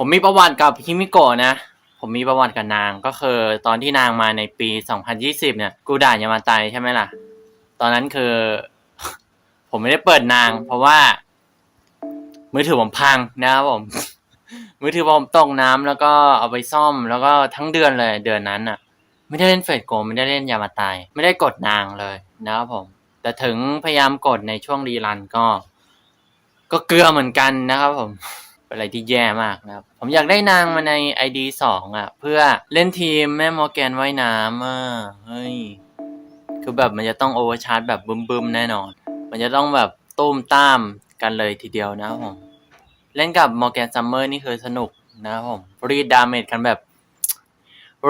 ผมมีประวัติกับฮิมิโกะนะ ผมมีประวัติกับนางก็คือตอนที่นางมาในปี 2020 เนี่ย กูด่ายามาไตใช่ไหมล่ะ ตอนนั้นคือ ผมไม่ได้เปิดนาง เพราะว่า มือถือผมพังนะครับผม มือถือผมตกน้ำแล้วก็เอาไปซ่อมแล้วก็ทั้งเดือนเลยเดือนนั้นอะ ไม่ได้เล่นเฟซโกไม่ได้เล่นยามาตายไม่ได้กดนางเลยนะครับผม แต่ถึงพยายามกดในช่วงรีรันก็ ก็เกลือเหมือนกันนะครับผม เป็นอะไรที่แย่มากนะครับ ผมอยากได้นางมาใน ID สองอะ เพื่อเล่นทีมแม่มอร์แกนว่ายน้ำอะเฮ้ย คือแบบมันจะต้องโอเวอร์ชาร์จแบบบึมๆแน่นอน มันจะต้องแบบตุ้มตามกันเลยทีเดียวนะครับผม เล่นกับมอร์แกนซัมเมอร์นี่คือสนุกนะครับผม รีดดาเมจกันแบบ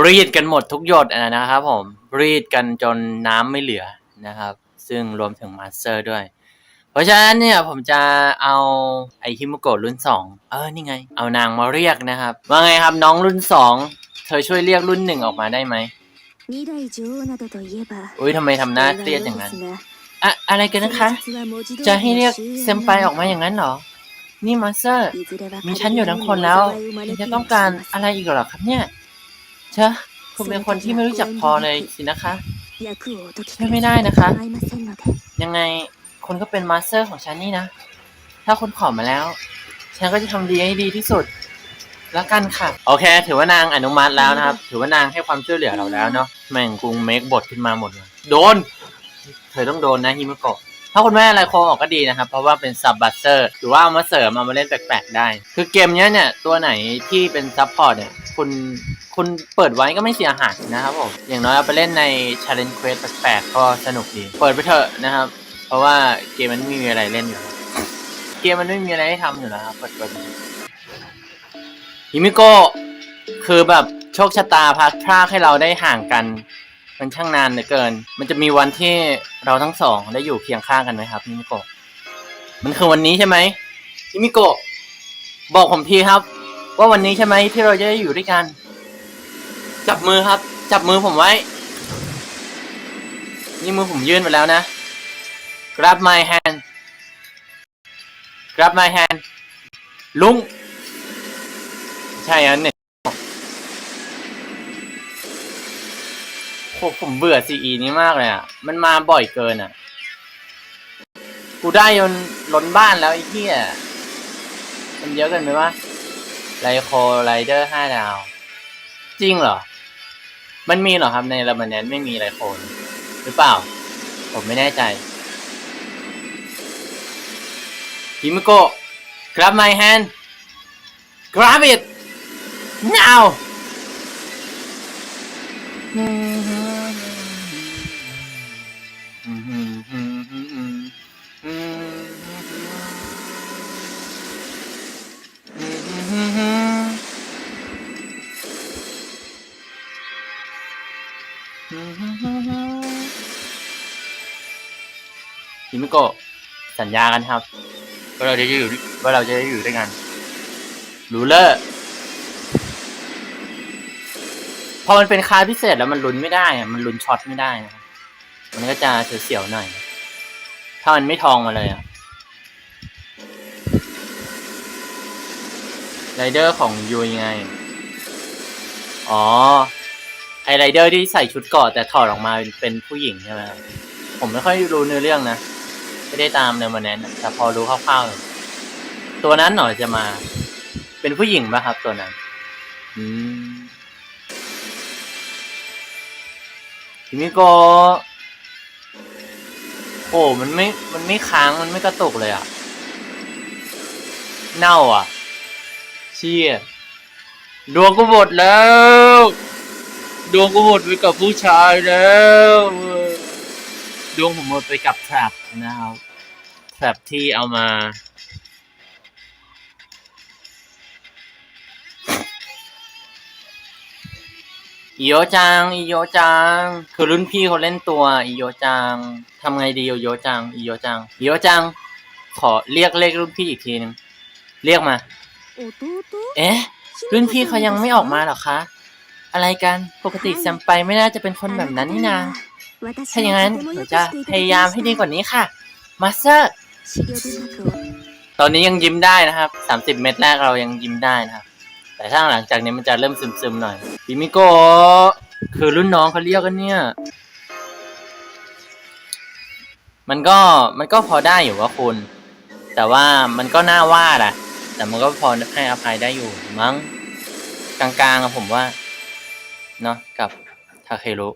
รีดกันหมดทุกหยดอะนะครับผม รีดกันจนน้ำไม่เหลือนะครับ ซึ่งรวมถึงมาสเตอร์ด้วย ราะฉะนั้นเนี่ยผมจะเอาไอฮิมโกะรุ่นสองเออนี่ไง เอานางมาเรียกนะครับ ว่าไงครับน้องรุ่นสองเธอช่วยเรียกรุ่นหนึ่งออกมาได้ไหมอุ้ยทำไมทำหน้าเครียดอย่างนั้นอะอะไรกันนะคะ จะให้เรียกเซมไปออกมาอย่างนั้นเหรอ นี่มาสเตอร์ มีฉันอยู่ทั้งคนแล้วจะต้องการอะไรอีกหรอครับเนี่ยเธอคุณเป็นคนที่ไม่รู้จักพอเลยสินะคะช่วยไม่ได้นะคะ ยังไง คุณก็เป็นมาสเตอร์ของฉันนี่นะ ถ้าคุณขอมาแล้ว ฉันก็จะทำดีให้ดีที่สุด แล้วกันค่ะ โอเค ถือว่านางอนุมัติแล้วนะครับ ถือว่านางให้ความช่วยเหลือเราแล้วเนาะ แม่งกรุงเมคบทขึ้นมาหมดเลยโดน เธอต้องโดนนะฮิมโกะถ้าคุณแม่อะไรโคออกก็ดีนะครับ เพราะว่าเป็นซับบัสเตอร์หรือว่าเอามาเสริมเอามาเล่นแปลกๆได้ คือเกมเนี้ยเนี่ยตัวไหนที่เป็นซับพอร์ตเนี่ยคุณคุณเปิดไว้ก็ไม่เสียหายนะครับผมอย่างน้อยเอาไปเล่นใน Challenge Quest แปลกๆก็สนุกดี เปิดไปเถอะนะครับ เพราะว่าเกมมันไม่มีอะไรเล่นอยู่เกมมันไม่มีอะไรให้ทำอยู่แล้วครับเปิดเปิดฮิมิโกะคือแบบโชคชะตาพัดพรากให้เราได้ห่างกัน มันช่างนานเหลือเกิน มันจะมีวันที่เราทั้งสองได้อยู่เคียงข้างกันไหมครับฮิมิโกะมันคือวันนี้ใช่ไหมฮิมิโกะบอกผมทีครับ ว่าวันนี้ใช่ไหมที่เราจะได้อยู่ด้วยกัน จับมือครับ จับมือผมไว้ นี่มือผมยื่นไปแล้วนะ grab my hand grab my hand ลุง ใช่อันเนี่ยโหผมเบื่อซีอีนี้มากเลยอะ มันมาบ่อยเกินอะ กูได้ยนล้นบ้านแล้วไอ้เหี้ยมันเยอะเกินไปวะไลโคไรเดอร์ห้าดาว จริงเหรอ มันมีเหรอครับในลามันแนนไม่มีไลโคหรือเปล่า ผมไม่แน่ใจ ฮิมโกะ grab my hand grab it now ฮิมโกะสัญญากันครับ ว่าเราจะอยู่ว่าเราจะได้อยู่ด้วยกันรูเลอร์พอมันเป็นคาร์พิเศษแล้วมันลุ้นไม่ได้อะมันลุ้นช็อตไม่ได้นะครับมันก็จะเสียวๆหน่อย ถ้ามันไม่ทองมาเลยอะไรเดอร์ของยูยังไง อ๋อ ไอไรเดอร์ที่ใส่ชุดเกาะแต่ถอดออกมาเป็นผู้หญิงใช่ไหมครับผมไม่ค่อยรู้เนื้อเรื่องนะ ไม่ได้ตามเนื้อมาแนนแต่พอรู้คร่าวๆตัวนั้นหน่อยจะมา เป็นผู้หญิงป่ะครับตัวนั้น อืมทีนี้ก็โอ้มันไม่ มันไม่ค้าง มันไม่กระตุกเลยอะ เน่าอะ เชี่ย ดวงกูหมดแล้ว ดวงกูหมดไปกับผู้ชายแล้ว ดวงผมหมดไปกับแทรปนะครับแทรปที่เอามา อีโยจัง อีโยจัง คือรุ่นพี่เขาเล่นตัว อีโยจังทำไงดีอีโยจัง อีโยจัง อีโยจัง ขอเรียกเลขรุ่นพี่อีกทีนึง เรียกมา เอ๊ะ รุ่นพี่เขายังไม่ออกมาเหรอคะ อะไรกัน ปกติแซมไปไม่น่าจะเป็นคนแบบนั้นนี่นา ถ้าอย่างนั้นหนูจะพยายามให้ดีกว่านี้ค่ะมาสเตอร์ตอนนี้ยังยิ้มได้นะครับสามสิบเม็ดแรกเรายังยิ้มได้นะครับ แต่ถ้าหลังจากนี้มันจะเริ่มซึมๆหน่อยบิมิโกะคือรุ่นน้องเขาเรียกกันเนี่ย มันก็มันก็พอได้อยู่ว่าคุณ แต่ว่ามันก็น่าว่าแหละแต่มันก็พอให้อภัยได้อยู่มั้งกลางๆอะผมว่า เนาะกับทาเครุ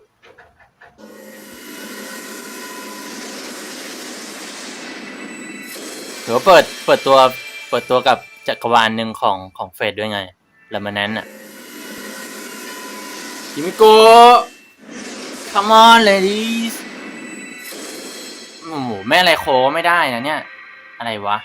หรือว่าเปิดเปิดตัวเปิดตัวกับจักรวาลหนึ่งของของเฟดด้วยไงแล้วมันนั้นอะยิมิโกะ come on ladies โอ้โหแม่อะไรโคก็ไม่ได้นะเนี่ย อะไรวะ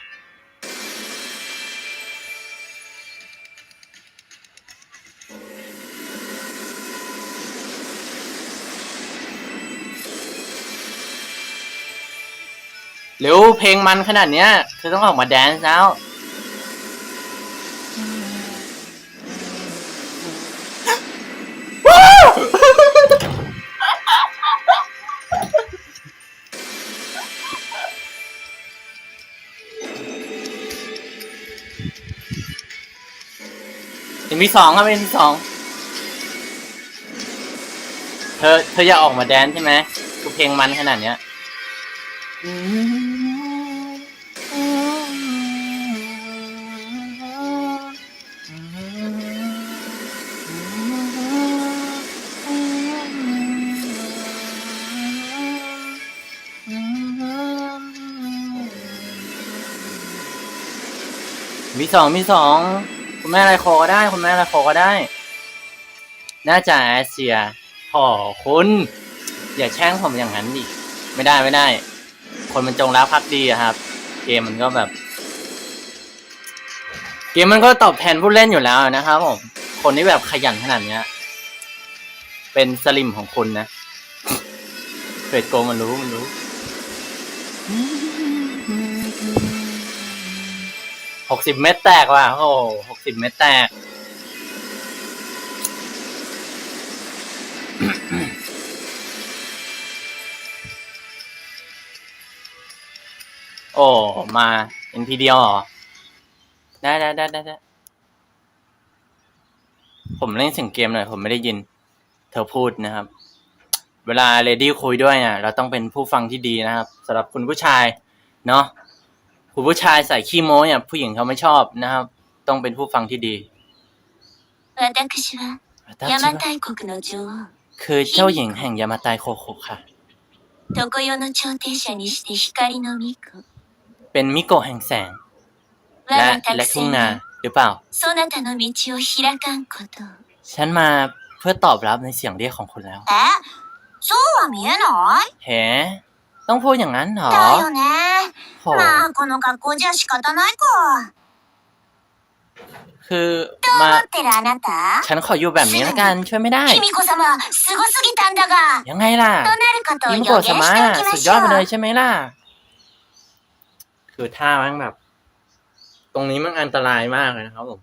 เร็วเพลงมันขนาดเนี้ยเธอต้องออกมาแดนซ์แล้ว เอ็มพีสองครับเอ็มพีสองเธอเธออยากออกมาแดนซ์ใช่ไหมคือเพลงมันขนาดเนี้ยมี สองมีสองคุณแม่อะไรโคก็ได้คุณแม่อะไรโคก็ได้ น่าจะแอสเซียโอ้คุณอย่าแช่งผมอย่างนั้นดิไม่ได้ไม่ได้ คนมันจงรักภักดีอะครับ เกมมันก็แบบ เกมมันก็ตอบแทนผู้เล่นอยู่แล้วนะครับผมคนที่แบบขยันขนาดเนี้ย เป็นสลิมของคุณนะเฟดโกมันรู้มันรู้ หกสิบเม็ดแตกว่ะ โอ้หกสิบเม็ดแตก โอ้ มาเป็นทีเดียวเหรอได้ได้ได้ได้ได้ ผมเล่นเสียงเกมหน่อย ผมไม่ได้ยิน เธอพูดนะครับ เวลาเลดี้คุยด้วยเนี่ยเราต้องเป็นผู้ฟังที่ดีนะครับสำหรับคุณผู้ชาย เนาะ คุณผู้ชายใส่ขี้โม้เนี่ยผู้หญิงเขาไม่ชอบนะครับ ต้องเป็นผู้ฟังที่ดี 私は邪馬台国の女王 คือเจ้าหญิงแห่งยามาไตโคโคค่ะ 常世の頂点者にして光の巫女 เป็นมิโกะแห่งแสง 我 และ が และ 託 ทุ่ง 戦 นา は หรือเปล่า そなたの道を開かんことを ฉันมาเพื่อตอบรับในเสียงเรียกของคุณแล้ว えそうは見えない เฮ้ต้องพูดอย่างนั้นเหรอ だよね โห まあこの格好じゃ仕方ないか คือมา 待ってるあなた ฉันขออยู่แบบนี้แล้วกันช่วยไม่ได้ 卑弥呼様すごすぎたんだが ยังไงล่ะ となることを ยิ 予 ม 言 โกะสมา しておきま สุด し ยอดไป ょ เล う ยใช่ไหมล่ะ คือท่ามันแบบ ตรงนี้มันอันตรายมากเลยนะครับผม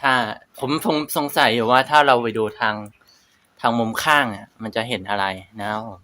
ถ้าผมสงสงสัยอยู่ว่าถ้าเราไปดูทางทางมุมข้างอ่ะ มันจะเห็นอะไรนะครับผม